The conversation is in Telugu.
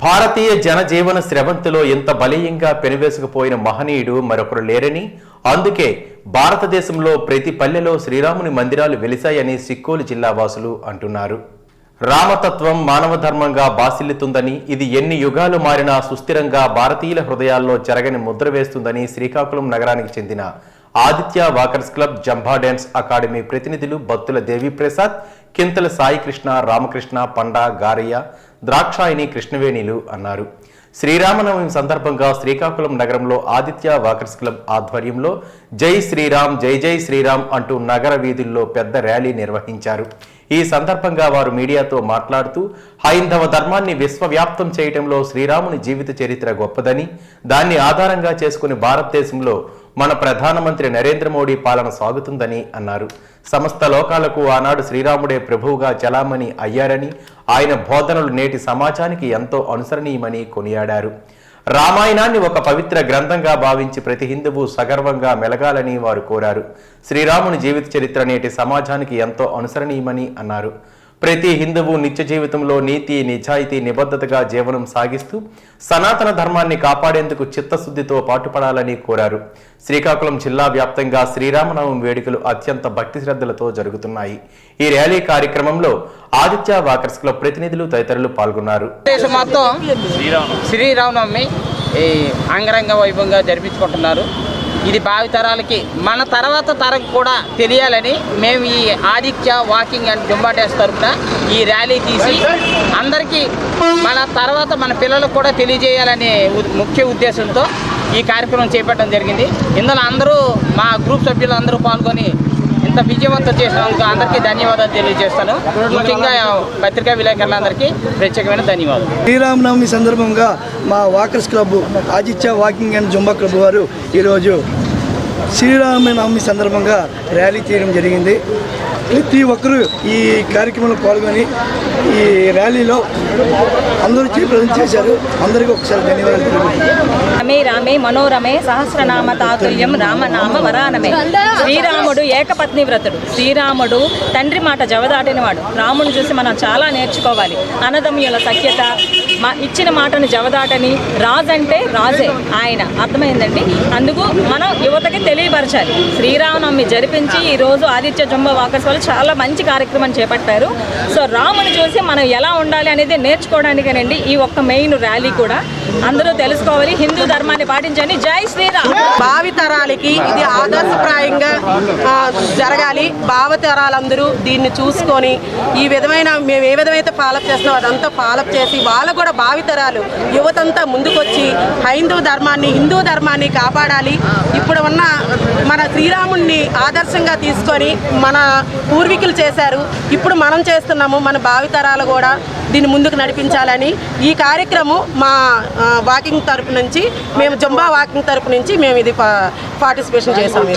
భారతీయ జనజీవన స్రవంతిలో ఇంత బలీయంగా పెనువేసుకుపోయిన మహనీయుడు మరొకరు లేరని అందుకే భారతదేశంలో ప్రతి పల్లెలో శ్రీరాముని మందిరాలు వెలిశాయని సిక్కోలు జిల్లా వాసులు అంటున్నారు. రామతత్వం మానవ ధర్మంగా బాసిల్లుతుందని ఇది ఎన్ని యుగాలు మారినా సుస్థిరంగా భారతీయుల హృదయాల్లో జరగని ముద్ర వేస్తుందని శ్రీకాకుళం నగరానికి చెందిన Aditya walkers club Zumba dance academy ప్రతినిధులు బత్తుల దేవిప్రసాద్ కింతల సాయికృష్ణ రామకృష్ణ పండా గారయ్య ద్రాక్షాయిని కృష్ణవేణిలు అన్నారు. శ్రీరామనవమి సందర్భంగా శ్రీకాకుళం నగరంలో ఆదిత్య వాకర్స్ క్లబ్ ఆధ్వర్యంలో జై శ్రీరామ్ జై జై శ్రీరామ్ అంటూ నగర వీధుల్లో పెద్ద ర్యాలీ నిర్వహించారు. ఈ సందర్భంగా వారు మీడియాతో మాట్లాడుతూ హైందవ ధర్మాన్ని విశ్వవ్యాప్తం చేయటంలో శ్రీరాముని జీవిత చరిత్ర గొప్పదని దాన్ని ఆధారంగా చేసుకుని భారతదేశంలో మన ప్రధానమంత్రి నరేంద్ర మోడీ పాలన సాగుతుందని అన్నారు. సమస్త లోకాలకు ఆనాడు శ్రీరాముడే ప్రభువుగా చలామణి అయ్యారని ఆయన బోధనలు నేటి సమాజానికి ఎంతో అనుసరణీయమని కొనియాడారు. రామాయణాన్ని ఒక పవిత్ర గ్రంథంగా భావించి ప్రతి హిందువు సగర్వంగా మెలగాలని వారు కోరారు. శ్రీరాముని జీవిత చరిత్ర నేటి సమాజానికి ఎంతో అనుసరణీయమని అన్నారు. ప్రతి హిందువు నిత్య జీవితంలో నీతి నిజాయితీ నిబద్ధతగా జీవనం సాగిస్తూ సనాతన ధర్మాన్ని కాపాడేందుకు చిత్తశుద్ధితో పాటుపడాలని కోరారు. శ్రీకాకుళం జిల్లా వ్యాప్తంగా శ్రీరామనవమి వేడుకలు అత్యంత భక్తి శ్రద్ధలతో జరుగుతున్నాయి. ఈ ర్యాలీ కార్యక్రమంలో ఆదిత్య వాకర్స్ క్లబ్ ప్రతినిధులు తదితరులు పాల్గొన్నారు. శ్రీరామనవమి అంగరంగ వైభవంగా జరిపించుకుంటున్నారు. ఇది భావితరాలకి. మన తర్వాత తరకు కూడా తెలియాలని మేము ఈ Aditya walking and Zumba dance తరఫున ఈ ర్యాలీ తీసి అందరికీ మన తర్వాత మన పిల్లలకు కూడా తెలియజేయాలనే ఉ- ముఖ్య ఉద్దేశంతో ఈ కార్యక్రమం చేపట్టడం జరిగింది. ఇందులో అందరూ మా గ్రూప్ సభ్యులు అందరూ పాల్గొని ఇంత విజయవంతం చేసినందుకు అందరికీ ధన్యవాదాలు తెలియజేస్తాను. ముఖ్యంగా పత్రికా విలేకరులందరికీ ప్రత్యేకమైన ధన్యవాదాలు. శ్రీరామనవమి సందర్భంగా మా walkers club Aditya walking and Zumba club వారు ఈరోజు శ్రీరామనవమి సందర్భంగా ర్యాలీ చేయడం జరిగింది. ప్రతి ఒక్కరూ ఈ కార్యక్రమంలో పాల్గొని ఈ ర్యాలీలో అందరూ చేపడం చేశారు. అందరికీ ఒకసారి ధన్యవాదాలు రమే రామే మనోరమే సహస్రనామ తాతుల్యం రామనామ వరానమే. శ్రీరాముడు ఏకపత్ని వ్రతుడు. శ్రీరాముడు తండ్రి మాట జవదాటినవాడు. రాముడు చూసి మనం చాలా నేర్చుకోవాలి. అనదమ్యుల సఖ్యత మా ఇచ్చిన మాటను జవదాటని రాజు అంటే రాజే ఆయన అర్థమైందండి. అందుకు మనం యువతకి తెలియపరచాలి. శ్రీరామనవమి జరిపించి ఈరోజు ఆదిత్య జుంబ వాకర్స్ వాళ్ళు చాలా మంచి కార్యక్రమం చేపట్టారు. సో రాముని చూసి మనం ఎలా ఉండాలి అనేది నేర్చుకోవడానికేనండి ఈ ఒక్క మెయిన్ ర్యాలీ కూడా. అందరూ తెలుసుకోవాలి హిందూ ధర్మాన్ని పాటించండి. జై శ్రీరామ్. భావితరాలకి ఇది ఆదర్శప్రాయంగా జరగాలి. భావితరాలందరూ దీన్ని చూసుకొని ఈ విధమైన మేము ఏ విధమైతే ఫాలోఅప్ చేస్తున్నామో అదంతా ఫాలోఅప్ చేసి వాళ్ళు కూడా భావితరాలు యువతంతా ముందుకొచ్చి హైందూ ధర్మాన్ని హిందూ ధర్మాన్ని కాపాడాలి. ఇప్పుడు ఉన్న మన శ్రీరాముణ్ణి ఆదర్శంగా తీసుకొని మన పూర్వీకులు చేశారు. ఇప్పుడు మనం చేస్తున్నాము మన భావితరాలు కూడా దీన్ని ముందుకు నడిపించాలని ఈ కార్యక్రమం మా వాకింగ్ తరపు నుంచి మేము జంబా వాకింగ్ తరపు నుంచి మేము ఇది పా- పార్టిసిపేషన్ చేసాము